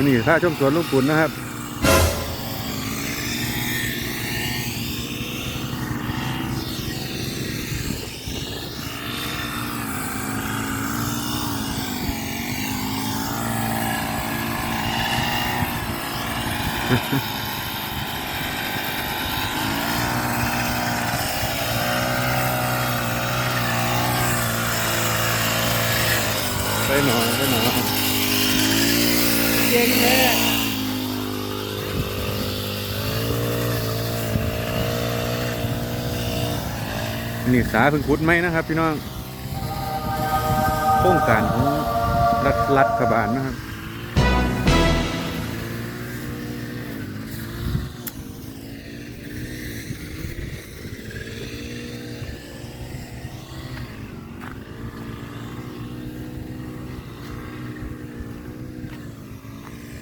วันนี้ถ้าชมสวนลุงปุ่นนะครับไปหน่อยไปหน่อย เย็นเลยนี่สาเพิ่งขุดไหมนะครับ พี่น้องโครงการของรัฐรัฐบาลนะครับ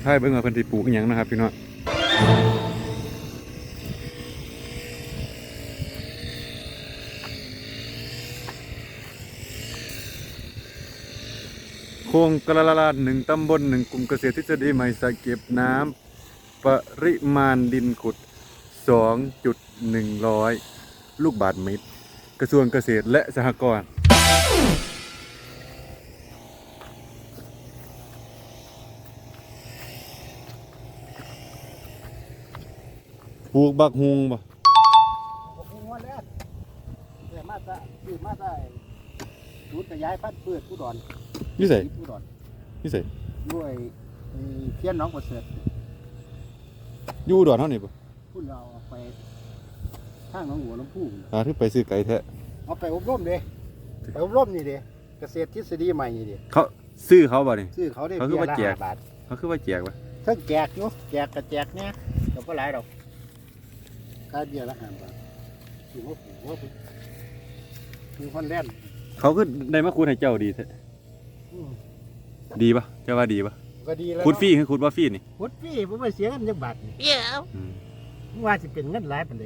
ใช่เบิ่งว่าเพิ่นสิปลูกอหย่างนะครับพี่น้องโครงกระลาหนึ่งตำบลหนึ่งกลุ่มเกษตรทฤษฎีใหม่สะเก็บน้ำปริมาณดินขุด 2.100 ลูกบาทเมตร กระทรวงเกษตรและสหกรณ์ ลูกบักฮุงบ่โอ้โหแล้วเดี๋ยวมาซะคือมาซะรูดขยายพันธุ์พืชผู้ดอนนี่ใส่ผู้ดอนนี่ใส่ด้วยไอ้เพี้ยนน้องประเสริฐอยู่อุดอนเท่านี้บ่พุ่นเราเอาไปทางหน้องหัวลำพูอ่าที่ไปซื้อไก่แท้เอาไปอบรมเด้ไปอบรมนี่เด้เกษตรทฤษฎีใหม่นี่เด้เขาซื้อเขาบ่นี่ ซื้อเขาได้เขาคือว่าละแจกห้บาทเขาคือว่าแจกวะเพิ่งแจกอยู่แจกกับแจกเนี่ยแต่ก็หลายดอก ค่าเบี้ยละห้าบาทถือว่าผูกว่าผูกคือคนแล่นเขาคือได้มาคูดให้เจ้าดีแท้อืมดีปะเจ้าว่าดีปะก็ดีแล้วคูดฟรีคือคูดว่าฟรีนี่คุดฟรีผมไม่เสียเงินจักบาทนี่อืม ว่าสิเป็นเงินหลายปานใด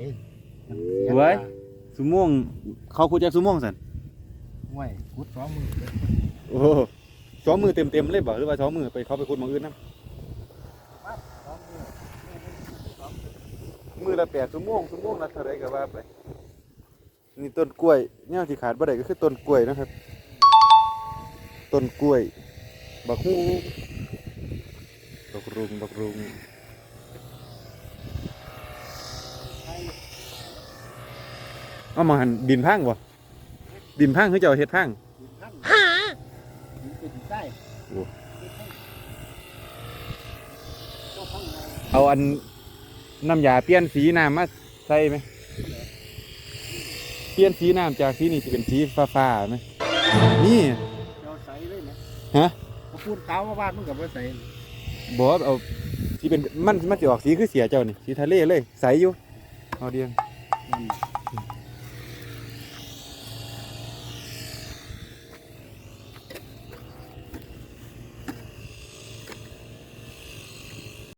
ไว้สุม่วงเขาคูดจากสุม่วงสันไว้คุดสองมือเลยโอ้สองมือเต็มเต็มๆเลยบ่หรือว่าสองมือไปเขาไปคูดหมองอื่นนํสองมือ มือละแปดสุม่วงสุม่วงละเท่าไรก็ว่าไปนี่ต้นกล้วยแนวที่ขาดบ่ได้ก็คือต้นกล้วยนะครับต้นกล้วย บักฮูบักรุงบักรุงเอามาหันดินพังบ่ดินพังคือเจ้าเฮ็ดพังดินพันดินเป็นใต้โอ้เจ้าพังไงเอาอัน น้ำยาเปลี่ยนสีน้ำมาใส่ไหมเปลี่ยนสีน้ำจากสีนี่จะเป็นสีฟ้าๆไหมนี่เจ้าใสเลยนะฮะเขาพูดขาวมาบ้านมึงกับว่าใสบอกว่าเอาสีเป็นมันมันจะออกสีคือเสียเจ้านี่สีทะเลเลยใสอยู่เอาเดียงนั่น